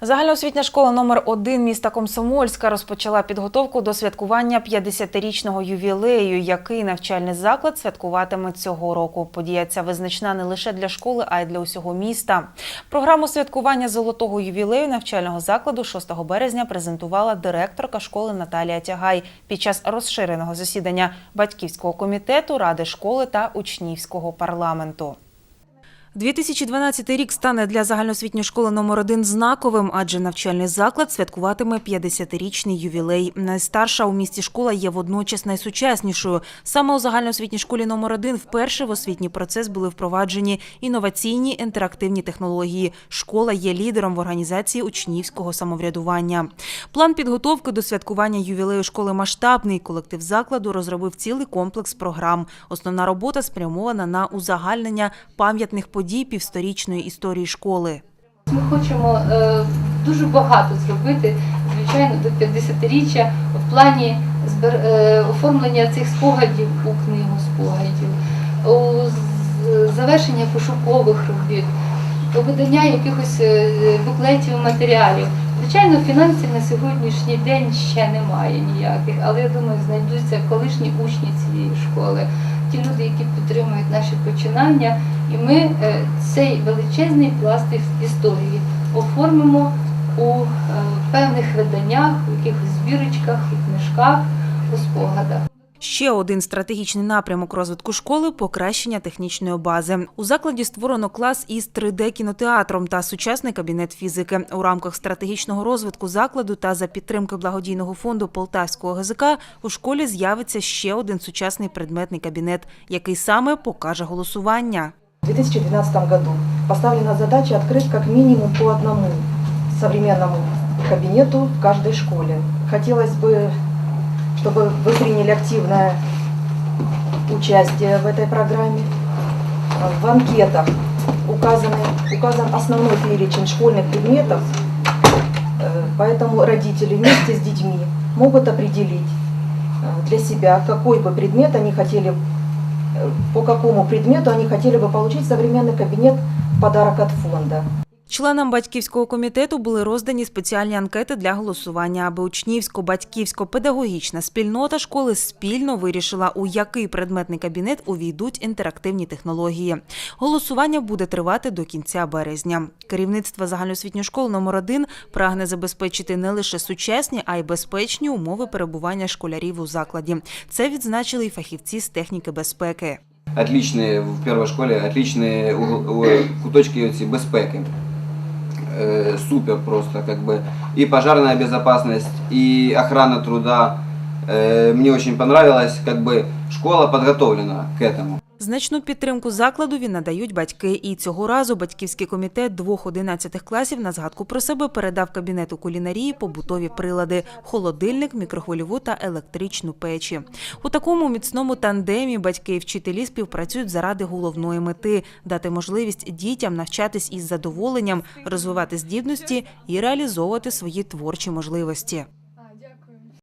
Загальноосвітня школа номер 1 міста Комсомольська розпочала підготовку до святкування 50-річного ювілею, який навчальний заклад святкуватиме цього року. Подія ця визначна не лише для школи, а й для усього міста. Програму святкування золотого ювілею навчального закладу 6 березня презентувала директорка школи Наталія Тягай під час розширеного засідання батьківського комітету, ради школи та учнівського парламенту. 2012 рік стане для загальноосвітньої школи номер 1 знаковим, адже навчальний заклад святкуватиме 50-річний ювілей. Найстарша у місті школа є водночас найсучаснішою. Саме у загальноосвітній школі номер 1 вперше в освітній процес були впроваджені інноваційні інтерактивні технології. Школа є лідером в організації учнівського самоврядування. План підготовки до святкування ювілею школи масштабний. Колектив закладу розробив цілий комплекс програм. Основна робота спрямована на узагальнення пам'ятних подій півсторічної історії школи. Ми хочемо е, дуже багато зробити, звичайно, до 50-річчя в плані е, оформлення цих спогадів у книгу спогадів, у завершення пошукових робіт, у видання якихось е, буклетів, матеріалів. Звичайно, фінансів на сьогоднішній день ще немає ніяких, але я думаю, знайдуться колишні учні цієї школи, ті люди, які підтримують наші починання. І ми е, цей величезний пласт історії оформимо у е, певних виданнях, у якихось збірочках, у книжках, у спогадах. Ще один стратегічний напрямок розвитку школи покращення технічної бази. У закладі створено клас із 3D-кінотеатром та сучасний кабінет фізики. У рамках стратегічного розвитку закладу та за підтримки благодійного фонду Полтавського ГЗК у школі з'явиться ще один сучасний предметний кабінет, який саме покаже голосування. В 2012 году поставлена задача открыть как минимум по одному современному кабинету в каждой школе. Хотелось бы, чтобы вы приняли активное участие в этой программе. В анкетах указаны, указан основной перечень школьных предметов, Э, поэтому родители вместе с детьми могут определить э, для себя, какой бы предмет они хотели по какому предмету они хотели бы получить современный кабинет в подарок от фонда. Членам батьківського комітету були роздані спеціальні анкети для голосування, аби учнівсько-батьківсько-педагогічна спільнота школи спільно вирішила, у який предметний кабінет увійдуть інтерактивні технології. Голосування буде тривати до кінця березня. Керівництво загальноосвітньої школи номер 1 прагне забезпечити не лише сучасні, а й безпечні умови перебування школярів у закладі. Це відзначили й фахівці з техніки безпеки. отличные в первой школе, отличные угол- у- куточки эти безпеки. Э, Супер просто, как бы. И пожарная безопасность, и охрана труда. Э, Мне очень понравилось, как бы школа подготовлена к этому. Значну підтримку закладові надають батьки. І цього разу батьківський комітет двох 11 класів на згадку про себе передав кабінету кулінарії побутові прилади, холодильник, мікрохвильову та електричну печі. У такому міцному тандемі батьки і вчителі співпрацюють заради головної мети дати можливість дітям навчатись із задоволенням, розвивати здібності і реалізовувати свої творчі можливості.